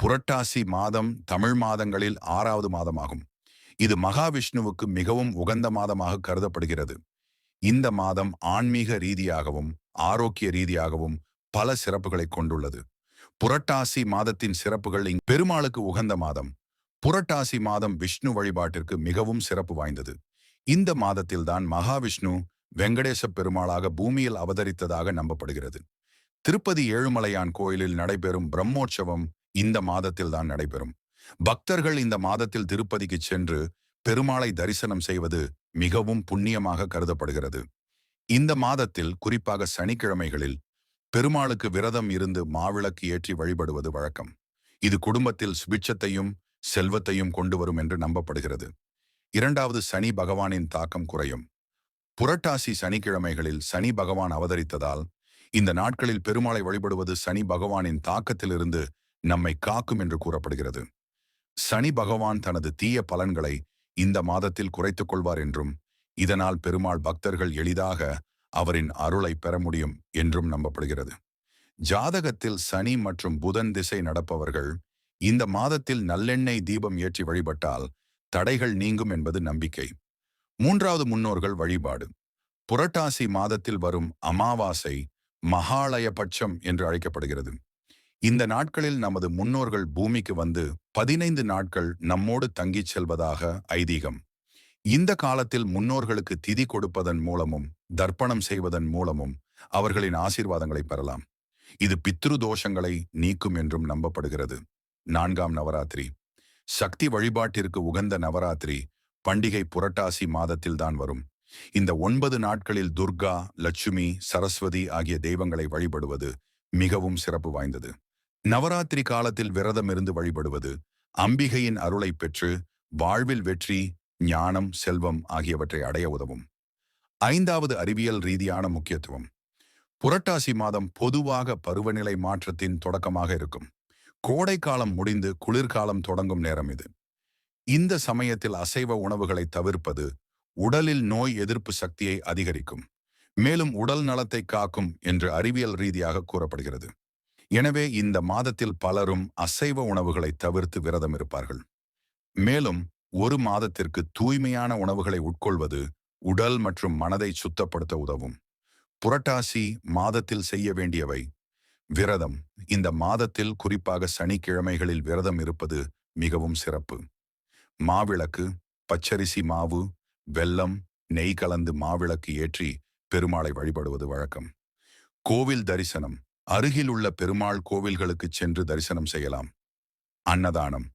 புரட்டாசி மாதம் தமிழ் மாதங்களில் ஆறாவது மாதமாகும். இது மகாவிஷ்ணுவுக்கு மிகவும் உகந்த மாதமாக கருதப்படுகிறது. இந்த மாதம் ஆன்மீக ரீதியாகவும் ஆரோக்கிய ரீதியாகவும் பல சிறப்புகளை கொண்டுள்ளது. புரட்டாசி மாதத்தின் சிறப்புகள் இங் பெருமாளுக்கு உகந்த மாதம். புரட்டாசி மாதம் விஷ்ணு வழிபாட்டிற்கு மிகவும் சிறப்பு வாய்ந்தது. இந்த மாதத்தில்தான் மகாவிஷ்ணு வெங்கடேச பெருமாளாக பூமியில் அவதரித்ததாக நம்பப்படுகிறது. திருப்பதி ஏழுமலையான் கோயிலில் நடைபெறும் பிரம்மோற்சவம் இந்த மாதத்தில்தான் நடைபெறும். பக்தர்கள் இந்த மாதத்தில் திருப்பதிக்கு சென்று பெருமாளை தரிசனம் செய்வது மிகவும் புண்ணியமாக கருதப்படுகிறது. இந்த மாதத்தில் குறிப்பாக சனிக்கிழமைகளில் பெருமாளுக்கு விரதம் இருந்து மாவிளக்கு ஏற்றி வழிபடுவது வழக்கம். இது குடும்பத்தில் சுபிட்சத்தையும் செல்வத்தையும் கொண்டு வரும் என்று நம்பப்படுகிறது. இரண்டாவது சனி பகவானின் தாக்கம் குறையும். புரட்டாசி சனிக்கிழமைகளில் சனி பகவான் அவதரித்ததால் இந்த நாட்களில் பெருமாளை வழிபடுவது சனி பகவானின் தாக்கத்திலிருந்து நம்மை காக்கும் என்று கூறப்படுகிறது. சனி பகவான் தனது தீய பலன்களை இந்த மாதத்தில் குறைத்துக் கொள்வார் என்றும் இதனால் பெருமாள் பக்தர்கள் எளிதாக அவரின் அருளை பெற முடியும் என்றும் நம்பப்படுகிறது. ஜாதகத்தில் சனி மற்றும் புதன் திசை நடப்பவர்கள் இந்த மாதத்தில் நல்லெண்ணெய் தீபம் ஏற்றி வழிபட்டால் தடைகள் நீங்கும் என்பது நம்பிக்கை. மூன்றாவது முன்னோர்கள் வழிபாடு. புரட்டாசி மாதத்தில் வரும் அமாவாசை மகாலய பட்சம் என்று அழைக்கப்படுகிறது. இந்த நாட்களில் நமது முன்னோர்கள் பூமிக்கு வந்து பதினைந்து நாட்கள் நம்மோடு தங்கிச் செல்வதாக ஐதீகம். இந்த காலத்தில் முன்னோர்களுக்கு திதி கொடுப்பதன் மூலமும் தர்ப்பணம் செய்வதன் மூலமும் அவர்களின் ஆசீர்வாதங்களை பெறலாம். இது பித்ரு தோஷங்களை நீக்கும் என்றும் நம்பப்படுகிறது. நான்காம் நவராத்திரி. சக்தி வழிபாட்டிற்கு உகந்த நவராத்திரி பண்டிகை புரட்டாசி மாதத்தில்தான் வரும். இந்த ஒன்பது நாட்களில் துர்கா லட்சுமி சரஸ்வதி ஆகிய தெய்வங்களை வழிபடுவது மிகவும் சிறப்பு வாய்ந்தது. நவராத்திரி காலத்தில் விரதம் இருந்து வழிபடுவது அம்பிகையின் அருளை பெற்று வாழ்வில் வெற்றி ஞானம் செல்வம் ஆகியவற்றை அடைய உதவும். ஐந்தாவது அறிவியல் ரீதியான முக்கியத்துவம். புரட்டாசி மாதம் பொதுவாக பருவநிலை மாற்றத்தின் தொடக்கமாக இருக்கும். கோடை காலம் முடிந்து குளிர்காலம் தொடங்கும் நேரம் இது. இந்த சமயத்தில் அசைவ உணவுகளை தவிர்ப்பது உடலில் நோய் எதிர்ப்பு சக்தியை அதிகரிக்கும். மேலும் உடல் நலத்தை காக்கும் என்று அறிவியல் ரீதியாக கூறப்படுகிறது. எனவே இந்த மாதத்தில் பலரும் அசைவ உணவுகளை தவிர்த்து விரதம் இருப்பார்கள். மேலும் ஒரு மாதத்திற்கு தூய்மையான உணவுகளை உட்கொள்வது உடல் மற்றும் மனதை சுத்தப்படுத்த உதவும். புரட்டாசி மாதத்தில் செய்ய வேண்டியவை. விரதம். இந்த மாதத்தில் குறிப்பாக சனிக்கிழமைகளில் விரதம் இருப்பது மிகவும் சிறப்பு. மாவிளக்கு பச்சரிசி மாவு வெல்லம் நெய் கலந்து மாவிளக்கு ஏற்றி பெருமாளை வழிபடுவது வழக்கம். கோவில் தரிசனம். அருகில் உள்ள பெருமாள் கோவில்களுக்கு சென்று தரிசனம் செய்யலாம். அன்னதானம்.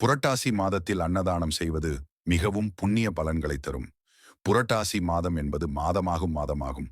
புரட்டாசி மாதத்தில் அன்னதானம் செய்வது மிகவும் புண்ணிய பலன்களை தரும். புரட்டாசி மாதம் என்பது மாதமாகும் மாதமாகும்.